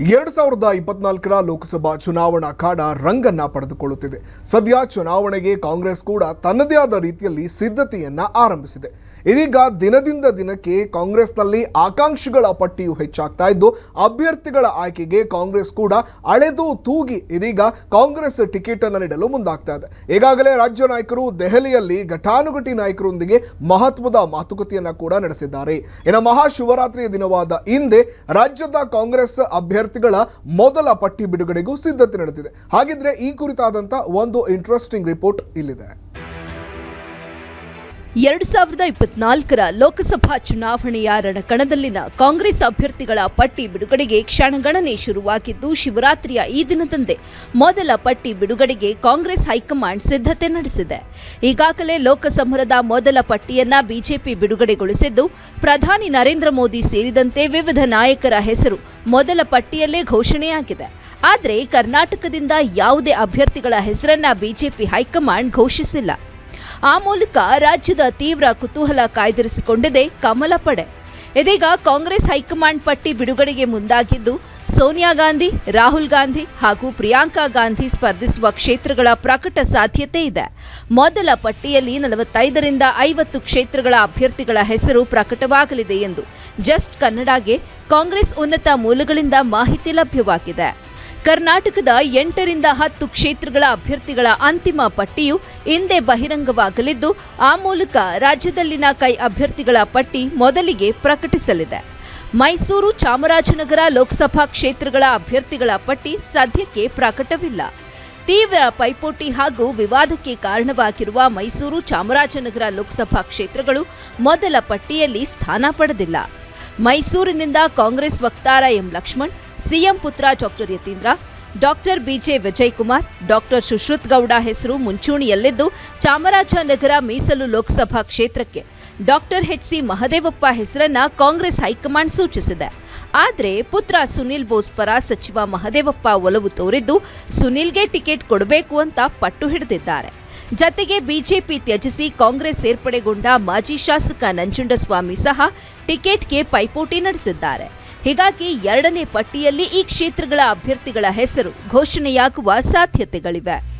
ಎರಡು ಸಾವಿರದ ಇಪ್ಪತ್ನಾಲ್ಕರ ಲೋಕಸಭಾ ಚುನಾವಣಾ ಕಾಡ ರಂಗನ್ನ ಪಡೆದುಕೊಳ್ಳುತ್ತಿದೆ. ಸದ್ಯ ಚುನಾವಣೆಗೆ ಕಾಂಗ್ರೆಸ್ ಕೂಡ ತನ್ನದೇ ಆದ ರೀತಿಯಲ್ಲಿ ಸಿದ್ಧತೆಯನ್ನ ಆರಂಭಿಸಿದೆ. ಇದೀಗ ದಿನದಿಂದ ದಿನಕ್ಕೆ ಕಾಂಗ್ರೆಸ್ನಲ್ಲಿ ಆಕಾಂಕ್ಷಿಗಳ ಪಟ್ಟಿಯು ಹೆಚ್ಚಾಗ್ತಾ ಇದ್ದು, ಅಭ್ಯರ್ಥಿಗಳ ಆಯ್ಕೆಗೆ ಕಾಂಗ್ರೆಸ್ ಕೂಡ ಅಳೆದು ತೂಗಿ ಇದೀಗ ಕಾಂಗ್ರೆಸ್ ಟಿಕೆಟ್ ಅನ್ನು ನೀಡಲು ಮುಂದಾಗ್ತಾ ಇದೆ. ಈಗಾಗಲೇ ರಾಜ್ಯ ನಾಯಕರು ದೆಹಲಿಯಲ್ಲಿ ಘಟಾನುಘಟಿ ನಾಯಕರೊಂದಿಗೆ ಮಹತ್ವದ ಮಾತುಕತೆಯನ್ನ ಕೂಡ ನಡೆಸಿದ್ದಾರೆ. ಇನ್ನು ಮಹಾಶಿವರಾತ್ರಿಯ ದಿನವಾದ ಹಿಂದೆ ರಾಜ್ಯದ ಕಾಂಗ್ರೆಸ್ ಅಭ್ಯರ್ಥಿಗಳ ಮೊದಲ ಪಟ್ಟಿ ಬಿಡುಗಡೆಗೂ ಸಿದ್ಧತೆ ನಡೆದಿದೆ. ಹಾಗಿದ್ರೆ ಈ ಕುರಿತಾದಂತ ಒಂದು ಇಂಟ್ರೆಸ್ಟಿಂಗ್ ರಿಪೋರ್ಟ್ ಇಲ್ಲಿದೆ. ಎರಡು ಸಾವಿರದ ಇಪ್ಪತ್ನಾಲ್ಕರ ಲೋಕಸಭಾ ಚುನಾವಣೆಯ ರಣಕಣದಲ್ಲಿನ ಕಾಂಗ್ರೆಸ್ ಅಭ್ಯರ್ಥಿಗಳ ಪಟ್ಟಿ ಬಿಡುಗಡೆಗೆ ಕ್ಷಣಗಣನೆ ಶುರುವಾಗಿದ್ದು, ಶಿವರಾತ್ರಿಯ ಈ ದಿನದಂದೇ ಮೊದಲ ಪಟ್ಟಿ ಬಿಡುಗಡೆಗೆ ಕಾಂಗ್ರೆಸ್ ಹೈಕಮಾಂಡ್ ಸಿದ್ಧತೆ ನಡೆಸಿದೆ. ಈಗಾಗಲೇ ಲೋಕಸಮರದ ಮೊದಲ ಪಟ್ಟಿಯನ್ನ ಬಿಜೆಪಿ ಬಿಡುಗಡೆಗೊಳಿಸಿದ್ದು, ಪ್ರಧಾನಿ ನರೇಂದ್ರ ಮೋದಿ ಸೇರಿದಂತೆ ವಿವಿಧ ನಾಯಕರ ಹೆಸರು ಮೊದಲ ಪಟ್ಟಿಯಲ್ಲೇ ಘೋಷಣೆಯಾಗಿದೆ. ಆದರೆ ಕರ್ನಾಟಕದಿಂದ ಯಾವುದೇ ಅಭ್ಯರ್ಥಿಗಳ ಹೆಸರನ್ನ ಬಿಜೆಪಿ ಹೈಕಮಾಂಡ್ ಘೋಷಿಸಿಲ್ಲ. ಆ ಮೂಲಕ ರಾಜ್ಯದ ತೀವ್ರ ಕುತೂಹಲ ಕಾಯ್ದಿರಿಸಿಕೊಂಡಿದೆ ಕಮಲ ಪಡೆ. ಇದೀಗ ಕಾಂಗ್ರೆಸ್ ಹೈಕಮಾಂಡ್ ಪಟ್ಟಿ ಬಿಡುಗಡೆಗೆ ಮುಂದಾಗಿದ್ದು, ಸೋನಿಯಾ ಗಾಂಧಿ, ರಾಹುಲ್ ಗಾಂಧಿ ಹಾಗೂ ಪ್ರಿಯಾಂಕಾ ಗಾಂಧಿ ಸ್ಪರ್ಧಿಸುವ ಕ್ಷೇತ್ರಗಳ ಪ್ರಕಟ ಸಾಧ್ಯತೆ ಇದೆ. ಮೊದಲ ಪಟ್ಟಿಯಲ್ಲಿ ನಲವತ್ತೈದರಿಂದ ಐವತ್ತು ಕ್ಷೇತ್ರಗಳ ಅಭ್ಯರ್ಥಿಗಳ ಹೆಸರು ಪ್ರಕಟವಾಗಲಿದೆ ಎಂದು ಜಸ್ಟ್ ಕನ್ನಡಗೆ ಕಾಂಗ್ರೆಸ್ ಉನ್ನತ ಮೂಲಗಳಿಂದ ಮಾಹಿತಿ ಲಭ್ಯವಾಗಿದೆ. ಕರ್ನಾಟಕದ ಎಂಟರಿಂದ ಹತ್ತು ಕ್ಷೇತ್ರಗಳ ಅಭ್ಯರ್ಥಿಗಳ ಅಂತಿಮ ಪಟ್ಟಿಯು ಇಂದೇ ಬಹಿರಂಗವಾಗಲಿದ್ದು, ಆ ಮೂಲಕ ರಾಜ್ಯದಲ್ಲಿನ ಕೈ ಅಭ್ಯರ್ಥಿಗಳ ಪಟ್ಟಿ ಮೊದಲಿಗೆ ಪ್ರಕಟಿಸಲಿದೆ. ಮೈಸೂರು ಚಾಮರಾಜನಗರ ಲೋಕಸಭಾ ಕ್ಷೇತ್ರಗಳ ಅಭ್ಯರ್ಥಿಗಳ ಪಟ್ಟಿ ಸದ್ಯಕ್ಕೆ ಪ್ರಕಟವಿಲ್ಲ. ತೀವ್ರ ಪೈಪೋಟಿ ಹಾಗೂ ವಿವಾದಕ್ಕೆ ಕಾರಣವಾಗಿರುವ ಮೈಸೂರು ಚಾಮರಾಜನಗರ ಲೋಕಸಭಾ ಕ್ಷೇತ್ರಗಳು ಮೊದಲ ಪಟ್ಟಿಯಲ್ಲಿ ಸ್ಥಾನ ಪಡೆದಿಲ್ಲ. ಮೈಸೂರಿನಿಂದ ಕಾಂಗ್ರೆಸ್ ವಕ್ತಾರ ಎಂ ಲಕ್ಷ್ಮಣ್ ಸಿಎಂ ಪುತ್ರ doctor Yathindra, doctor B J Vijayakumar, doctor Sushruth Gowda ಹೆಸರು ಮುಂಚೂಣಿಯಲ್ಲಿದ್ದು ಚಾಮರಾಜನಗರ ಮೀಸಲು ಲೋಕಸಭಾ ಕ್ಷೇತ್ರಕ್ಕೆ ಡಾಕ್ಟರ್ ಎಚ್ ಸಿ ಮಹದೇವಪ್ಪ ಹೆಸರನ್ನ ಕಾಂಗ್ರೆಸ್ ಹೈಕಮಾಂಡ್ ಸೂಚಿಸಿದೆ. ಆದರೆ ಪುತ್ರ ಸುನಿಲ್ ಬೋಸ್ ಪರ ಸಚಿವ ಮಹದೇವಪ್ಪ ಒಲವು ತೋರಿದ್ದು ಸುನಿಲ್ಗೆ ಟಿಕೆಟ್ ಕೊಡಬೇಕು ಅಂತ ಪಟ್ಟು ಹಿಡಿದಿದ್ದಾರೆ. ಜತೆಗೆ ಬಿಜೆಪಿ ತ್ಯಜಿಸಿ ಕಾಂಗ್ರೆಸ್ ಸೇರ್ಪಡೆಗೊಂಡ ಮಾಜಿ ಶಾಸಕ ನಂಜುಂಡಸ್ವಾಮಿ ಸಹ ಟಿಕೆಟ್ಗೆ ಪೈಪೋಟಿ ನಡೆಸಿದ್ದಾರೆ. ಹೀಗಾಗಿ ಎರಡನೇ ಪಟ್ಟಿಯಲ್ಲಿ ಈ ಕ್ಷೇತ್ರಗಳ ಅಭ್ಯರ್ಥಿಗಳ ಹೆಸರು ಘೋಷಣೆಯಾಗುವ ಸಾಧ್ಯತೆಗಳಿವೆ.